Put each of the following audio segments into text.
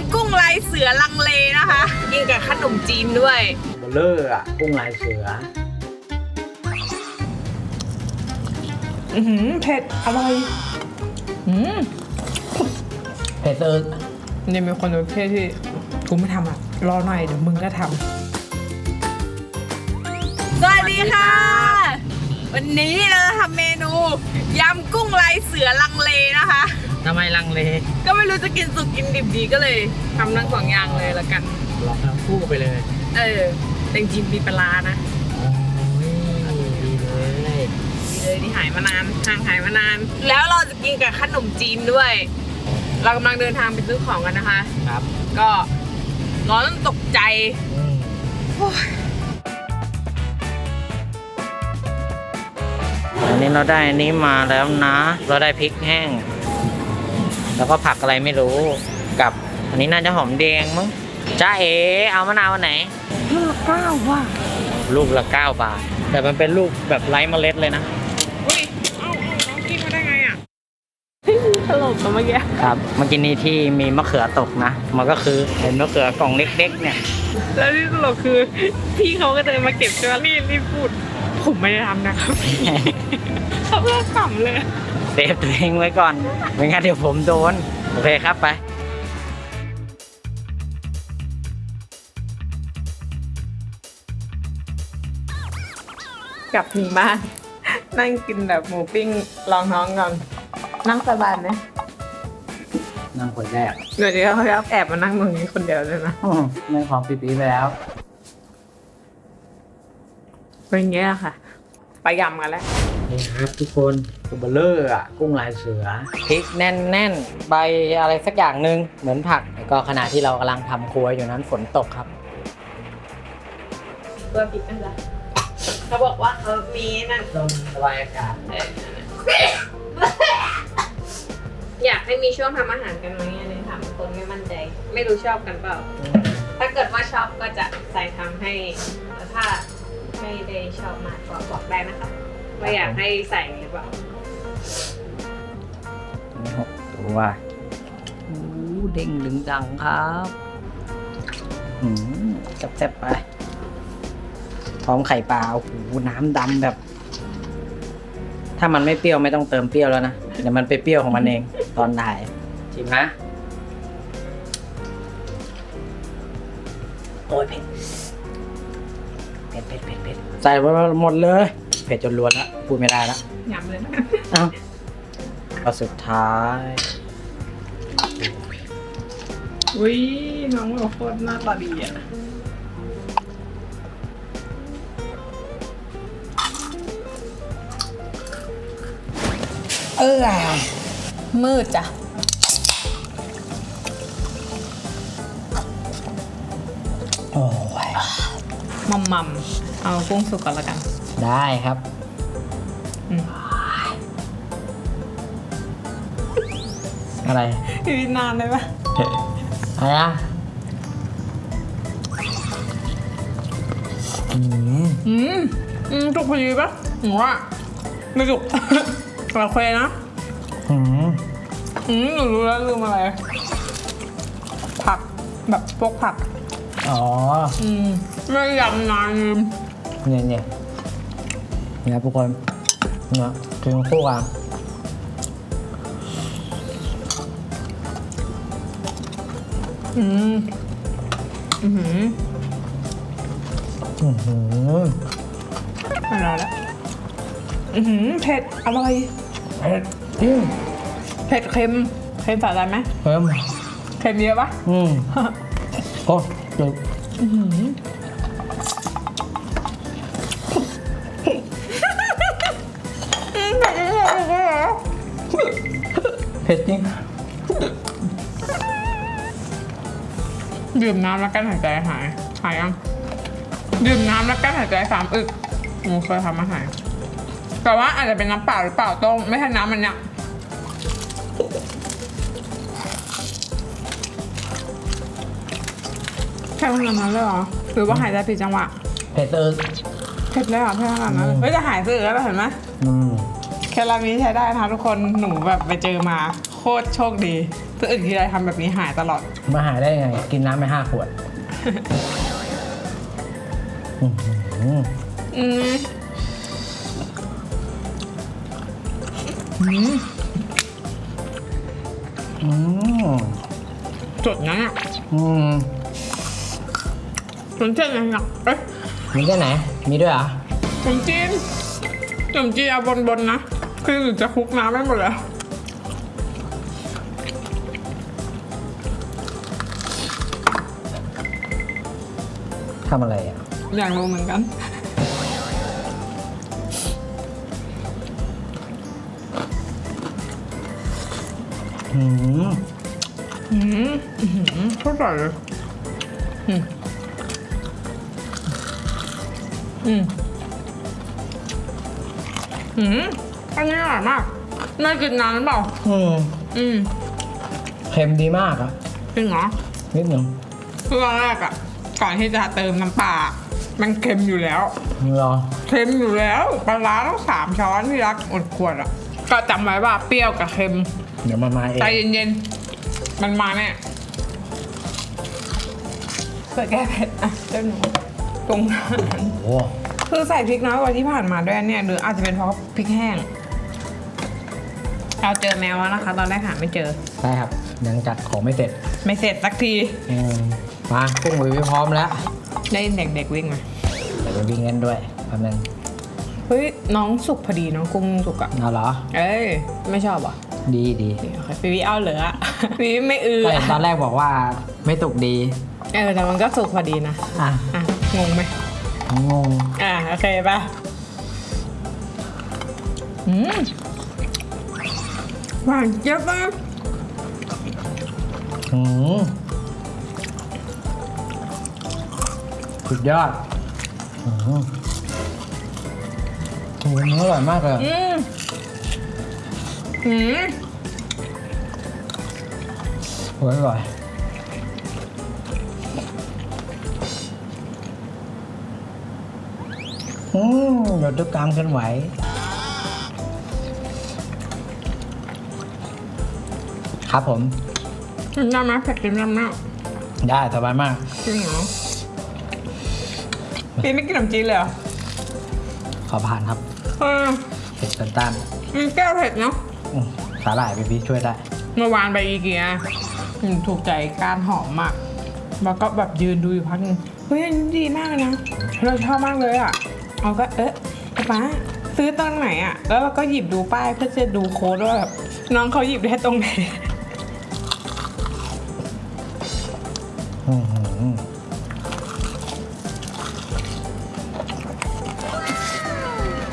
ำกุ้งลายเสือลังเลนะคะ กินกับขนมจีนด้วยเบลเลอร์อะกุ้งลายเสือ อือหือเผ็ดอร่อยอืมเผ็ดเอิร์ยังมีคนประเภทที่กูไม่ทำอะ รอหน่อยเดี๋ยวมึงก็ทำสวัสดีค่ะ วันนี้เราจะทำเมนูยำกุ้งลายเสือลังเลนะคะ ทำไมลังเลก็ไม่รู้จะกินสุกกินดิบดีก็เลยทำทั้งสองอย่างเลยละกัน ลองทั้งคู่ไปเลยเออแต่จริงๆมีปลาร้านะโอ้ยดีเลยดีเลยที่หายมานานห่างหายมานาน แล้วเราจะกินกับขนมจีนด้วย เรากำลังเดินทางไปซื้อของกันนะคะ ครับก็ร้อนตกใจอืมอั นนี้เราได้อันนี้มาแล้วนะ เราได้พริกแห้ง แล้วก็ผักอะไรไม่รู้กับ อันนี้น่าจะหอมแดงมั้งจ้าเอเอามะนาวอันไหน ลูกละเก้าว่ะลูกละ9บาท แต่มันเป็นลูกแบบไร้เมล็ดเลยนะอุ้ยเอ้าเอ้าน้องกินมาได้ไงอะตลกนะเมื่อกี้ครับเมื่อกี้นี้ที่มีมะเขือตกนะ มันก็คือเป็นมะเขือกล่องเล็ก ๆ เนี่ย แล้วที่ตลกคือ พี่เขาก็เดินมาเก็บใช่ไหมรีบรีบพูด ผมไม่ได้ทำนะครับเขาเพิ่งขำเลยเซฟตัวเองไว้ก่อนไม่งั้นเดี๋ยวผมโดน โอเคครับไปกลับถึงบ้าน นั่งกินแบบหมูปิ้งรองท้องก่อนนั่งสบายไหมนั่งคนแรกเดี๋ยวนี้เขาจะแอบมานั่งตรงนี้คนเดียวเลยนะไม่พร้อมปีปีไปแล้ว เป็นอย่างเงี้ยค่ะ ไปยำกันแล้ว นี่ครับทุกคนตัวเบลเลอร์อะกุ้งลายเสือ พริกแน่นๆ ใบอะไรสักอย่างหนึ่งเหมือนผักแล้วก็ขณะที่เรากำลังทำครัวอยู่นั้นฝนตกครับ ตัวผิดนั่นแหละเขาบอกว่าเขามีนั่นลมระบายอากาศอยากให้มีช่วงทำอาหารกันไหมอันนี้ถามคนไม่มั่นใจ ไม่รู้ชอบกันเปล่า ถ้าเกิดว่าชอบก็จะใส่ทำให้แต่ถ้า ไม่ได้ชอบมากก็บอกได้นะคะว่าอยากให้ใส่หรือเปล่านี่หกตัวโอ้เด้งดึงดังครับอืมแซ่บๆไปพร้อมไข่ปลาโอ้โหน้ำดำแบบ ถ้ามันไม่เปรี้ยวไม่ต้องเติมเปรี้ยวแล้วนะเดี๋ยวมันไปเปรี้ยวของมันเองตอนถ่ายชิมนะโอ้ยเผ็ด เผ็ดเผ็ดเผ็ดเผ็ดใส่ไปหมดเลย เผ็ดจนล้วนแล้วพูดไม่ได้แล้วยำเลยนะเอ้าก็สุดท้าย อุ้ยน้องแบบโคตรหน้าตาดีอะเออมืดจ้ะ มัมมัมเอากุ้งสุกก่อนละกัน ได้ครับอืมอะไรพี่นานเลยปะอะไรอะอืมอืมอืมจุกพอดีปะหนูว่าไม่จุกโอเคนะ อืมอืมหนูรู้แล้วลืมอะไร ผักแบบพวกผัก อ๋อ อืม ไม่ยำนานลืมเนี่ยเนี่ยเนี่ยทุกคนเนี่ยกินคู่กันอืมอือหืออือหืออร่อยแล้วอือหือเผ็ด อร่อย เผ็ดจริงเผ็ดเค็ม เค็มสะใจไหมเพิ่มเค็มเยอะปะอืม โอ้จุด ผ็ดจริงดื่มน้ำแล้วกั้นหายใจหายหายยังดื่มน้ำแล้วกั้นหายใจสามอึกหนูเคยทำมาหาย แต่ว่าอาจจะเป็นน้ำเปล่าหรือเปล่าต้มไม่ใช่น้ำมันเนี่ยแค่ขนาดนั้นเลยเหรอหรือว่าหายใจผิดจังหวะเผ็ดเอิร์เผ็ดเลยเหรอแค่ขนาดนั้นเลยเฮ้ยจะหายซื่อแล้วเห็นไหมอืม เคล็ดลับนี้ใช้ได้นะคะทุกคนหนูแบบไปเจอมาโคตรโชคดีตัวอื่นทีไรทำแบบนี้หายตลอด มาหาได้ยังไง กินน้ำไปห้าขวดอื้อหืออืมอืมอืมจดนะเนี่ยอืมขนมจีนอะไรอะเอ้ยมีแค่ไหน มีด้วยเหรอขนมจีนขนมจีนเอาบนๆนะ คือหนูจะคลุกน้ำไม่หมดแล้ว ทำอะไรอะ อยากรู้เหมือนกัน อืมอืมอื้อหือเท่าไหร่เลยอืมอืมอืม อันนี้อร่อยมากน่ากินนานหรือเปล่าอืมอืมเค็มดีมากอะจริงเหรอนิดหนึ่งคือตอนแรกอะก่อนที่จะเติมน้ำปลา มันเค็มอยู่แล้วรอ เค็มอยู่แล้วปลาร้าต้องสามช้อนที่รักอดขวดอะก็จำไว้ว่าเปรี้ยวกับเค็มเดี๋ยวมามาเองใจเย็นๆ มันมาแน่เพื่อแก้เผ็ดอะเจ้าหนูตรงนั้น โอ้คือใส่พริกน้อยกว่าที่ผ่านมาด้วยเนี่ย หรืออาจจะเป็นเพราะพริกแห้ง เราเจอแมวแล้วนะคะ ตอนแรกหาไม่เจอใช่ครับ ยังจัดของไม่เสร็จไม่เสร็จสักทีอืมมากุ้งวิวพร้อมแล้วได้ยินเด็กๆวิ่งมาเดี๋ยวไปวิ่งกันด้วยแป๊บนึงเฮ้ยน้องสุกพอดีน้องกุ้งสุกอะเอาเหรอ เอ้ยไม่ชอบเหรอะดีดีโอเคพี่วิเอาเหลืออะพี่วิไม่อือก็เห็นตอนแรกบอกว่าไม่สุกดี เออแต่มันก็สุกพอดีนะอะอะงงไหมงงอะโอเคป่ะอืม หวานเจี๊ยบมากอืมสุดยอดอืมโอ้โหเนื้ออร่อยมากเลยอืมอืมโอ้ยอร่อยอืมเดี๋ยวทุกกรรมกันไหว ครับผมกินได้ไหมเผ็ดกินได้ไหมได้สบายมากจริงเหรอพี่ไม่กินขนมจีนเลยเหรอขอผ่านครับเออเผ็ดตันต้านมันแก้เผ็ดเนาะอืมสาหร่ายพี่พี่ช่วยได้เมื่อวานไปอีเกียอืมถูกใจก้านหอมมาก แล้วก็แบบยืนดูอยู่พักหนึงเฮ้ยอันนี้ดีมากเลยนะเราชอบมากเลยอะเอาก็เอ๊ะป๊าซื้อตอนไหนอะ แล้วเราก็หยิบดูป้ายเพื่อจะดูโค้ดว่าแบบน้องเขาหยิบได้ตรงไหน อื้อหือ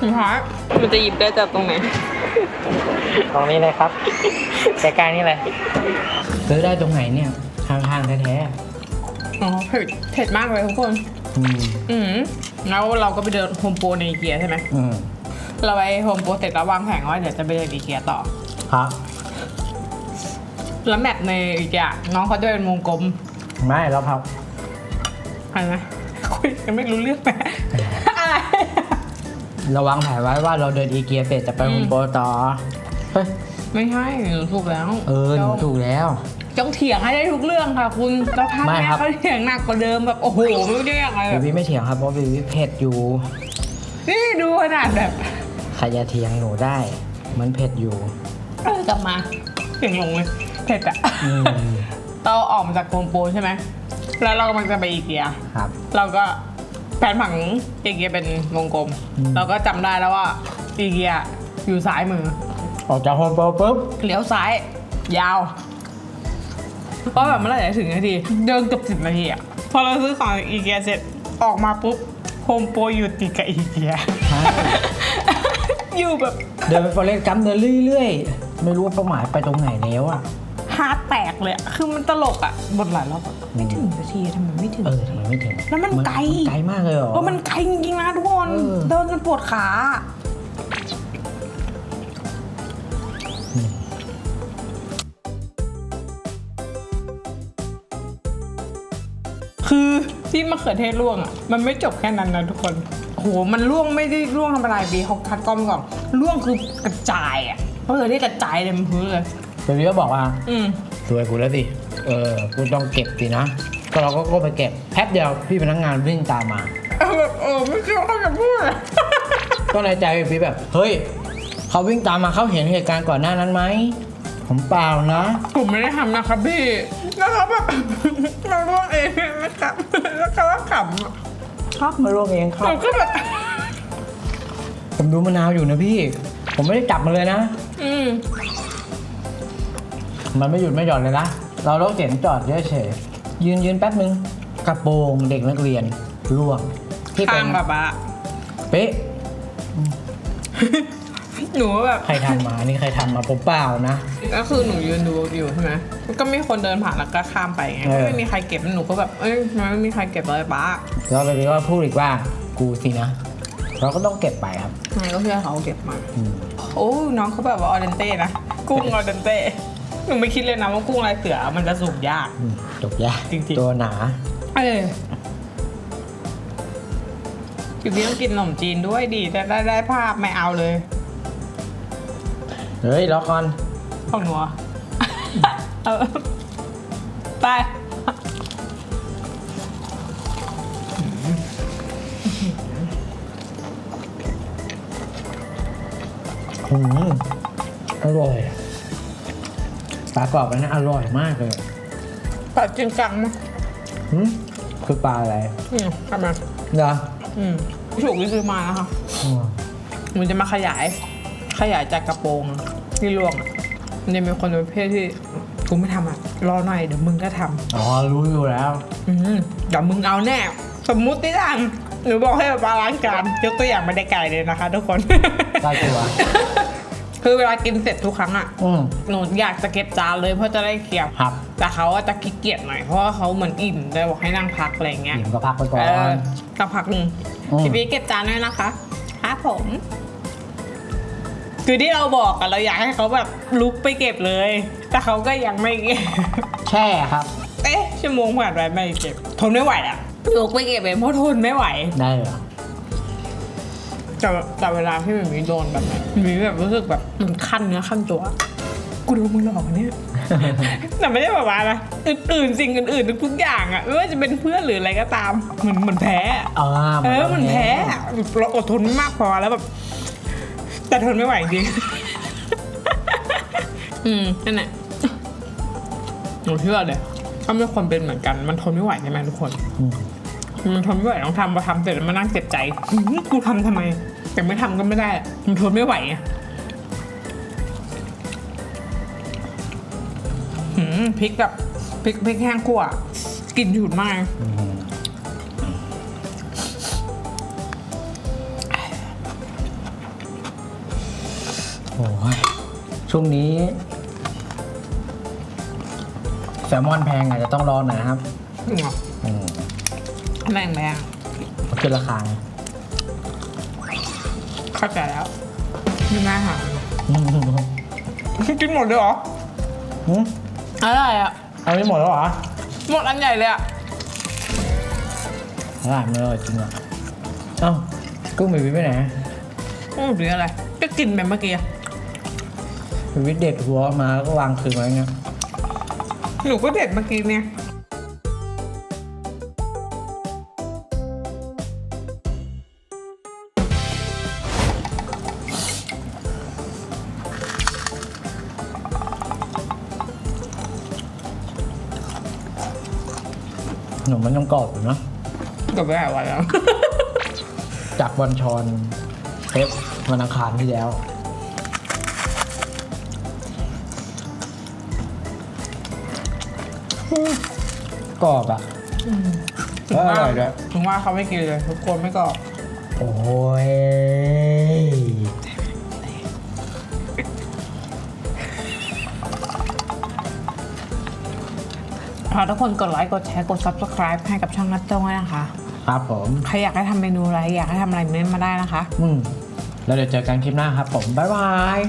สุดท้ายมันจะหยิบได้จากตรงไหน ตรงนี้เลยครับใกล้ๆนี่เลยซื้อได้ตรงไหนเนี่ยข้างๆแท้อ๋อเผ็ดเผ็ดมากเลยทุกคน ๆอืมอืมแล้วเราก็ไปเดินโฮมโปรในอีเกียใช่ไหม อืมเราไปโฮมโปรเสร็จแล้ววางแผนว่าเดี๋ยวจะไปเดินอีเกียต่อ ครับแล้วแมปในอีเกียน้องเขาจะเป็นวงกลม ไม่แล้วครับอะไรนะคุยกันไม่รู้เรื่องไหมอะไรเราวางแผนไว้ว่าเราเดินอีเกียเสร็จจะไปโฮมโปรต่อเฮ้ยไม่ใช่หนูถูกแล้ว เออหนูถูกแล้วต้องเถียงให้ได้ทุกเรื่องค่ะ คุณแล้วพักไม่แม่ครับเขาเถียงหนักกว่าเดิมแบบโอ้โหไม่รู้จะยังไงแบบีบบีไม่เถียงครับเพราะบีบีเผ็ดอยู่ นี่ดูขนาดแบบใครจะเถียงหนูได้ มันเผ็ดอยู่เออกลับมาเสียงลงเลยเผ็ดอะอืม เราออกมาจากโฮมโปรใช่ไหม แล้วเรากำลังจะไปอีเกีย ครับ เราก็แผนผังอีเกียเป็นวงกลม อืม เราก็จำได้แล้วว่าอีเกียอยู่ซ้ายมือ ออกจากโฮมโปรปุ๊บเลี้ยวซ้าย ยาวเพราะแบบเมื่อไหร่จะถึงนาที เดินเกือบสิบนาทีอะพอเราซื้อของอีเกียเสร็จออกมาปุ๊บโฮมโปรอยู่ติดกับอีเกียใช่อยู่แบบ เดินไปฟอเรสต์กัมเดินเรื่อยๆ ไม่รู้ว่าเป้าหมายไปตรงไหนแล้วอะฮาร์ดแตกเลยอะคือมันตลกอะบนหลายรอบอะไม่ถึงนาทีทำไมไม่ถึง เออทำไมไม่ถึงแล้วมันไกล ไกลมากเลยเหรอเพราะมันไกลจริงๆนะทุกคน เออ เดินจนปวดขา คือที่มะเขือเทศร่วงอะมันไม่จบแค่นั้นนะทุกคนโหมันร่วงไม่ได้ร่วงธรรมดาบีเขาคัดกล้องก่อนร่วงคือกระจายอะมะเขือเทศกระจายเต็มพื้นเลย เบบี้ก็บอกว่าอืมสวยกูแล้วสิ เออกูต้องเก็บสินะ ก็เราก็ก็ไปเก็บแป๊บเดียวพี่พนักงานวิ่งตามมา เออแบบเออไม่เชื่อเขาจะพูดอะ ก็ในใจพี่แบบ เฮ้ย เขาวิ่งตามมาเขาเห็นเหตุการณ์ก่อนหน้านั้นไหม ผมเปล่านะ ผมไม่ได้ทำนะครับพี่ แล้วเขาแบบ เราล่วงเองนะครับ แล้วเขาก็ขำอะครับมาลวกเองครัผบ มก็แบบ ผมดูมะนาวอยู่นะพี่ ผมไม่ได้จับมันเลยนะ อืม มันไม่หยุดไม่หย่อนเลยนะ เราต้องเสียงจอดเฉยๆยืนยืนแป๊บนึงกระโปรงเด็กนักเรียนร่วงที่เป็ข้านงแบบอะเป๊ะหนูแบบ ใครทำมานี่ใครทำมาผมเปล่านะ ก็คือหนูยืนดูอยู่ใช่ไหมก็มีคนเดินผ่านแล้วก็ข้ามไปไงเออไม่มีใครเก็บหนูก็แบบ เอ้ยทำไมไม่มีใครเก็บเลยป้าแล้วเลยก็พูดอีกว่ากูสินะ เราก็ต้องเก็บไปครับ ทำไมก็เพื่อนเขาเก็บมาอืมโอ้น้องเขาแบบว่าออเดนเต้นะ กุ้งออเดนเต้ หนูไม่คิดเลยนะว่ากุ้งลายเสือมันจะสุกยาก อืมจบยากจริงๆ ตัวหนา เออพี่พี่ต้องกินขนมจีนด้วยดีแต่ได้ได้ภาพไม่เอาเลยเฮ้ยรอก่อนของหนูอะ เออไปอืมอร่อยอะ ปลากรอบอันนั้นอร่อยมากเลยปัดจริงจังมั้ยหืมคือปลาอะไรอืมทำไมเหรออืมถูกที่ซื้อมานะคะอืมมันจะมาขยาย ขยายจากกระโปรงที่ล่วงอะมันจะมีคนประเภทที่กูไม่ทำอะ รอหน่อยเดี๋ยวมึงก็ทำอ๋อรู้อยู่แล้วอืมเดี๋ยวมึงเอาแน่ สมมุติที่ดังหนูบอกให้ปลาล้างจานยกตัวอย่างไม่ได้ไกลเลยนะคะ ทุกคน ได้ตัว คือเวลากินเสร็จทุกครั้งอะอืม หนูอยากจะเก็บจานเลยเพราะจะได้เคลียร์ครับ แต่เขาอะจะขี้เกียจหน่อยเพราะว่าเขาเหมือนอิ่มเลยบอกให้นั่งพักอะไรอย่างเงี้ยหญิงก็พักไปก่อเอนอสักพักหนึ่งอืม พี่พี่เก็บจานด้วยนะคะครับผม คือที่เราบอกกันเราอยากให้เขาแบบลุกไปเก็บเลย แต่เขาก็ยังไม่เก็บ แช่ครับ เอ๊ะชั่วโมงผ่านไปไม่เก็บ ทนไม่ไหวอะลุกไปเก็บเองเพราะทนไม่ไหว ได้เหรอ แต่แต่เวลาที่มันมีโดนแบบนี้มันมีแบบรู้สึกแบบมันขั้นเนื้อขั้นตัว กูโดนมึงหลอกอะเนี่ย แต่ไม่ได้แบบว่านะอื่นๆสิ่งอื่นๆทุกๆอย่างอะไม่ว่าจะเป็นเพื่อนหรืออะไรก็ตามเหมือนเหมือนแพ้อ่าเออก็มันแพ้อะเราอดทนไม่มากพอแล้วแบบ แต่ทนไม่ไหวจริง อืมนั่นแหละหนูเชื่อเลยถ้าไม่คนเป็นเหมือนกัน มันทนไม่ไหวใช่ไหมทุกคนอืมมันทนไม่ไหวต้องทำพอทำเสร็จแล้วมานั่งเจ็บใจอื้อกูทำทำไม แต่ไม่ทำก็ไม่ได้มันทนไม่ไหวอะหืมพริกกับพริกพริกแห้งคั่วกลิ่นฉุนมากอืมโอ้ยช่วงนี้ แซลมอนแพงอาจจะต้องรอหน่อยนะครับอืมแรงแรงขึ้นราคาไง เข้าใจแล้วไม่น่าหาอืมกินหมดเลยเหรออืมอะไรอะเอาไม่หมดแล้วเหรอหมดอันใหญ่เลยอะอ่าไม่อร่อยจริงอะเอ้ากุ้งหมีวิทไปไหนอืมหรืออะไร ก็กินแบบเมื่อกี้หมีวิทเด็ดหัวออกมาแล้วก็วางคืนไว้เงี้ยหนูก็เด็ดเมื่อกี้เนี่ย นมมันยังกรอบอยู่นะก็ไม่หลายวันแล้ว จากวันชอนเทปวันอังคารที่แล้ว กรอบอะก็อร่อยด้วย ถึงว่าเขาไม่กินเลยทุกคนไม่กรอบ โอ้ย ฝากทุกคนกดไลค์กดแชร์กด subscribe ให้กับช่องนัดโจ้งด้วยนะคะครับผมใครอยากให้ทำเมนูอะไรอยากให้ทำอะไรเม้นต์มาได้นะคะ อืมแล้วเดี๋ยวเจอกันคลิปหน้าครับผม บ๊ายบาย